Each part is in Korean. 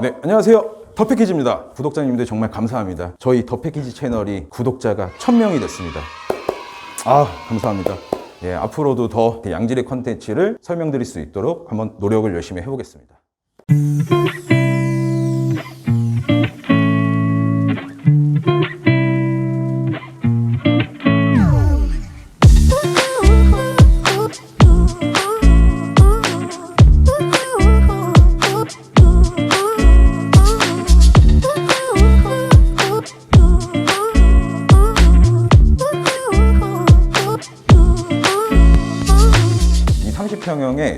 네, 안녕하세요. 더 패키지입니다. 구독자님들 정말 감사합니다. 저희 더 패키지 채널이 구독자가 1000명이 됐습니다. 아, 감사합니다. 예, 앞으로도 더 양질의 컨텐츠를 설명드릴 수 있도록 한번 노력을 열심히 해보겠습니다.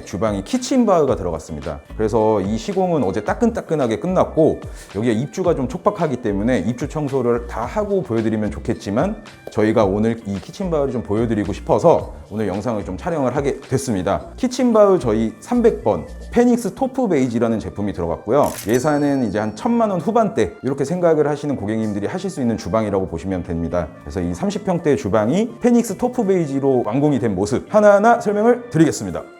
30평형의 주방이 키친바흐가 들어갔습니다. 그래서 이 시공은 어제 따끈따끈하게 끝났고 여기에 입주가 좀 촉박하기 때문에 입주 청소를 다 하고 보여드리면 좋겠지만 저희가 오늘 이 키친바흐를 좀 보여드리고 싶어서 오늘 영상을 좀 촬영을 하게 됐습니다. 키친바흐 저희 300번 페닉스 토프 베이지라는 제품이 들어갔고요. 예산은 이제 한 천만 원 후반대 이렇게 생각을 하시는 고객님들이 하실 수 있는 주방이라고 보시면 됩니다. 그래서 이 30평대 주방이 페닉스 토프 베이지로 완공이 된 모습 하나하나 설명을 드리겠습니다.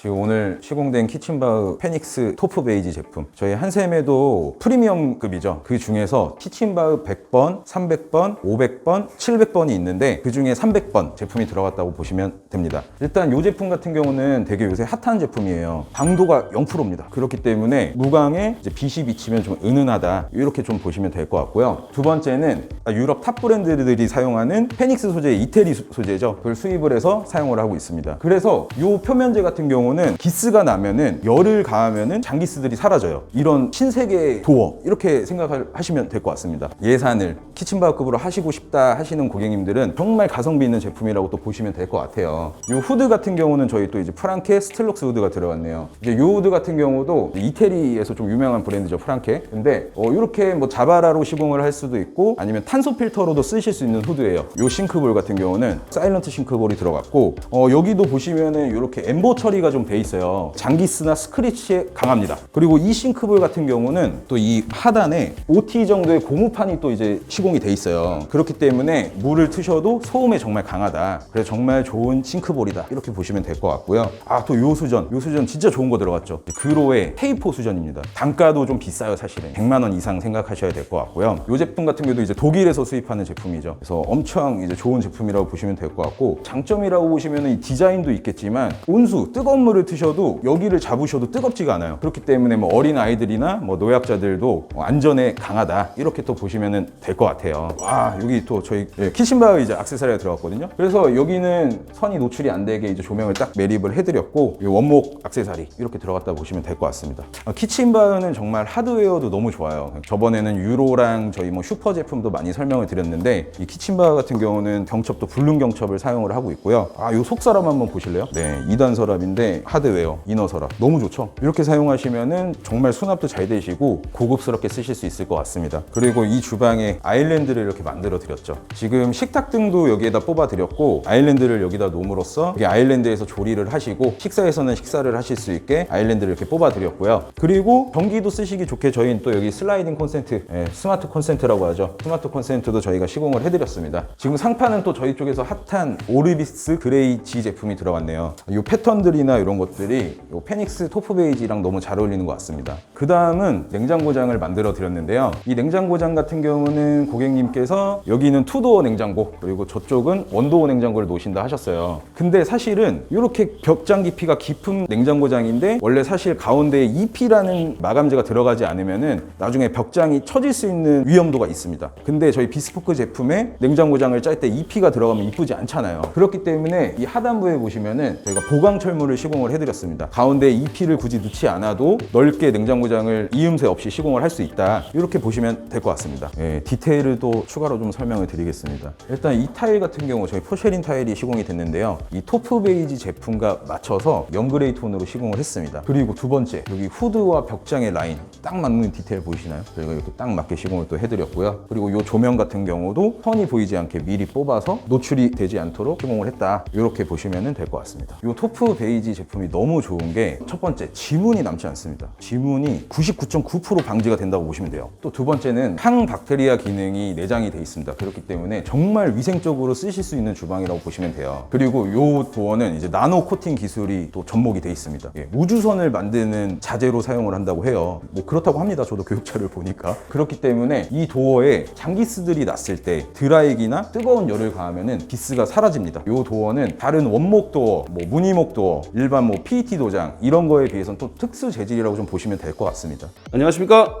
지금 오늘 시공된 키친바흐 페닉스 토프 베이지 제품. 저희 한샘에도 프리미엄급이죠. 그 중에서 키친바흐 100번, 300번, 500번, 700번이 있는데 그 중에 300번 제품이 들어갔다고 보시면 됩니다. 일단 이 제품 같은 경우는 되게 요새 핫한 제품이에요. 방도가 0%입니다. 그렇기 때문에 무광에 이제 빛이 비치면 좀 은은하다. 이렇게 좀 보시면 될 것 같고요. 두 번째는 유럽 탑 브랜드들이 사용하는 페닉스 소재의 이태리 소- 소재죠. 그걸 수입을 해서 사용을 하고 있습니다. 그래서 이 표면재 같은 경우 는 기스가 나면은 열을 가하면은 장기스들이 사라져요. 이런 신세계 도어 이렇게 생각하시면 될 것 같습니다. 예산을 키친바흐급으로 하시고 싶다 하시는 고객님들은 정말 가성비 있는 제품이라고 또 보시면 될 것 같아요. 이 후드 같은 경우는 저희 또 이제 프랑케 스틸록스 후드가 들어갔네요. 이제 이 후드 같은 경우도 이태리에서 좀 유명한 브랜드죠 프랑케. 근데 어, 이렇게 뭐 자바라로 시공을 할 수도 있고 아니면 탄소 필터로도 쓰실 수 있는 후드예요. 이 싱크볼 같은 경우는 사일런트 싱크볼이 들어갔고 어, 여기도 보시면은 이렇게 엠보 처리가 좀돼 있어요. 장기스나 스크래치에 강합니다. 그리고 이 싱크볼 같은 경우는 또 이 하단에 OT 정도의 고무판이 또 이제 시공이 돼 있어요. 그렇기 때문에 물을 트셔도 소음에 정말 강하다. 그래서 정말 좋은 싱크볼이다. 이렇게 보시면 될 것 같고요. 아 또 요 수전. 요 수전 진짜 좋은 거 들어갔죠. 그로의 테이포 수전입니다. 단가도 좀 비싸요 사실은. 100만 원 이상 생각하셔야 될 것 같고요. 요 제품 같은 경우도 이제 독일에서 수입하는 제품이죠. 그래서 엄청 이제 좋은 제품이라고 보시면 될 것 같고 장점이라고 보시면 이 디자인도 있겠지만 온수 뜨거운 물을 트셔도 여기를 잡으셔도 뜨겁지가 않아요. 그렇기 때문에 뭐 어린 아이들이나 뭐 노약자들도 뭐 안전에 강하다. 이렇게 또 보시면 될 것 같아요. 와 여기 또 저희 예, 키친바흐 이제 액세서리가 들어갔거든요. 그래서 여기는 선이 노출이 안 되게 이제 조명을 딱 매립을 해드렸고 이 원목 액세서리 이렇게 들어갔다 보시면 될 것 같습니다. 아, 키친바흐는 정말 하드웨어도 너무 좋아요. 저번에는 유로랑 저희 뭐 슈퍼 제품도 많이 설명을 드렸는데 이 키친바흐 같은 경우는 경첩도 불륜 경첩을 사용을 하고 있고요. 아이 속서랍 한번 보실래요? 네 2단 서랍인데 하드웨어 이너 서랍 너무 좋죠? 이렇게 사용하시면은 정말 수납도 잘 되시고 고급스럽게 쓰실 수 있을 것 같습니다. 그리고 이 주방에 아일랜드를 이렇게 만들어 드렸죠. 지금 식탁 등도 여기에다 뽑아 드렸고 아일랜드를 여기다 놓음으로써 이 아일랜드에서 조리를 하시고 식사에서는 식사를 하실 수 있게 아일랜드를 이렇게 뽑아 드렸고요. 그리고 전기도 쓰시기 좋게 저희는 또 여기 슬라이딩 콘센트 예, 스마트 콘센트라고 하죠. 스마트 콘센트도 저희가 시공을 해드렸습니다. 지금 상판은 또 저희 쪽에서 핫한 오르비스 그레이 G 제품이 들어갔네요. 이 패턴들이나 이런 것들이 이 페닉스 토프 베이지랑 너무 잘 어울리는 것 같습니다. 그 다음은 냉장고장을 만들어 드렸는데요. 이 냉장고장 같은 경우는 고객님께서 여기는 투도어 냉장고 그리고 저쪽은 원도어 냉장고를 놓으신다 하셨어요. 근데 사실은 이렇게 벽장 깊이가 깊은 냉장고장인데 원래 사실 가운데에 EP라는 마감재가 들어가지 않으면은 나중에 벽장이 처질 수 있는 위험도가 있습니다. 근데 저희 비스포크 제품에 냉장고장을 짤 때 EP가 들어가면 이쁘지 않잖아요. 그렇기 때문에 이 하단부에 보시면은 저희가 보강 철물을 시공 을 해드렸습니다. 가운데 EP를 굳이 넣지 않아도 넓게 냉장고장을 이음새 없이 시공을 할 수 있다. 이렇게 보시면 될 것 같습니다. 예, 디테일을 또 추가로 좀 설명을 드리겠습니다. 일단 이 타일 같은 경우 저희 포쉐린 타일이 시공이 됐는데요. 이 토프 베이지 제품과 맞춰서 영그레이 톤으로 시공을 했습니다. 그리고 두 번째 여기 후드와 벽장의 라인 딱 맞는 디테일 보이시나요? 저희가 이렇게 딱 맞게 시공을 또 해드렸고요. 그리고 이 조명 같은 경우도 선이 보이지 않게 미리 뽑아서 노출이 되지 않도록 시공을 했다. 이렇게 보시면 될 것 같습니다. 이 토프 베이지 제품 이 너무 좋은 게 첫 번째 지문이 남지 않습니다. 지문이 99.9% 방지가 된다고 보시면 돼요. 또 두 번째는 항박테리아 기능이 내장이 돼 있습니다. 그렇기 때문에 정말 위생적으로 쓰실 수 있는 주방이라고 보시면 돼요. 그리고 이 도어는 이제 나노 코팅 기술이 또 접목이 돼 있습니다. 예, 우주선을 만드는 자재로 사용을 한다고 해요. 뭐 그렇다고 합니다. 저도 교육자를 보니까. 그렇기 때문에 이 도어에 장기스들이 났을 때 드라이기나 뜨거운 열을 가하면은 기스가 사라집니다. 이 도어는 다른 원목 도어, 뭐 무늬목 도어, 일반 뭐 PET 도장 이런 거에 비해서는 또 특수 재질이라고 좀 보시면 될 것 같습니다. 안녕하십니까?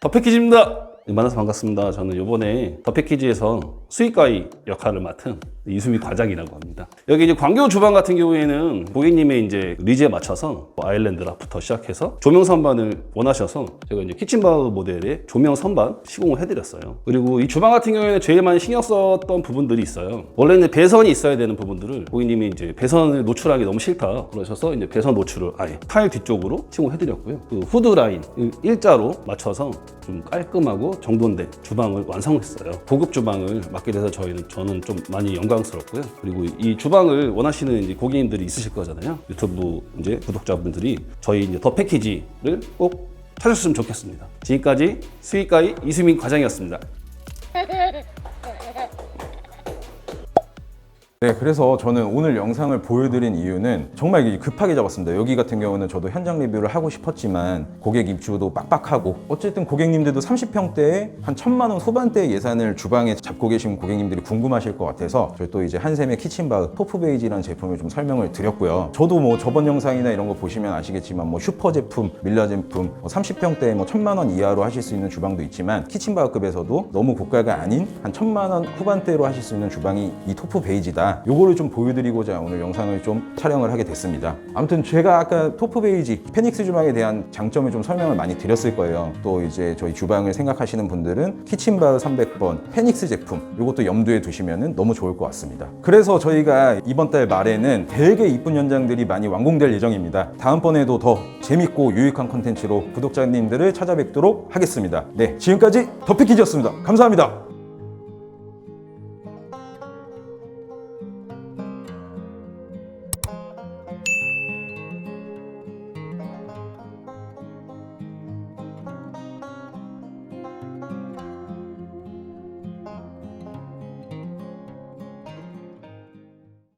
더 패키지입니다. 네, 만나서 반갑습니다. 저는 이번에 더 패키지에서 수익가이 역할을 맡은 이수미 과장이라고 합니다. 여기 이제 광교 주방 같은 경우에는 고객님의 이제 리즈에 맞춰서 뭐 아일랜드 락부터 시작해서 조명 선반을 원하셔서 제가 이제 키친바우 모델의 조명 선반 시공을 해드렸어요. 그리고 이 주방 같은 경우에는 제일 많이 신경 썼던 부분들이 있어요. 원래는 배선이 있어야 되는 부분들을 고객님이 이제 배선을 노출하기 너무 싫다 그러셔서 이제 배선 노출을 아예 타일 뒤쪽으로 시공을 해드렸고요. 그 후드 라인 일자로 맞춰서 좀 깔끔하고 정돈된 주방을 완성했어요. 고급 주방을 맡게 돼서 저희는 저는 좀 많이 영광 스럽고요. 그리고 이 주방을 원하시는 고객님들이 있으실 거잖아요. 유튜브 이제 구독자분들이 저희 이제 더 패키지를 꼭 찾으셨으면 좋겠습니다. 지금까지 수익가의 이수민 과장이었습니다. 네, 그래서 저는 오늘 영상을 보여드린 이유는 정말 급하게 잡았습니다. 여기 같은 경우는 저도 현장 리뷰를 하고 싶었지만 고객 입주도 빡빡하고 어쨌든 고객님들도 30평대에 한 천만 원 후반대 예산을 주방에 잡고 계신 고객님들이 궁금하실 것 같아서 저희 또 이제 한샘의 키친바흐 토프 베이지라는 제품을 좀 설명을 드렸고요. 저도 뭐 저번 영상이나 이런 거 보시면 아시겠지만 뭐 슈퍼 제품, 밀라 제품, 뭐 30평대에 뭐 천만 원 이하로 하실 수 있는 주방도 있지만 키친바흐급에서도 너무 고가가 아닌 한 천만 원 후반대로 하실 수 있는 주방이 이 토프 베이지다. 요거를 좀 보여드리고자 오늘 영상을 좀 촬영을 하게 됐습니다. 아무튼 제가 아까 토프 베이지 페닉스 주방에 대한 장점을 좀 설명을 많이 드렸을 거예요. 또 이제 저희 주방을 생각하시는 분들은 키친바흐 300번 페닉스 제품 요것도 염두에 두시면 너무 좋을 것 같습니다. 그래서 저희가 이번 달 말에는 되게 이쁜 현장들이 많이 완공될 예정입니다. 다음번에도 더 재밌고 유익한 컨텐츠로 구독자님들을 찾아뵙도록 하겠습니다. 네, 지금까지 더 패키지였습니다. 감사합니다.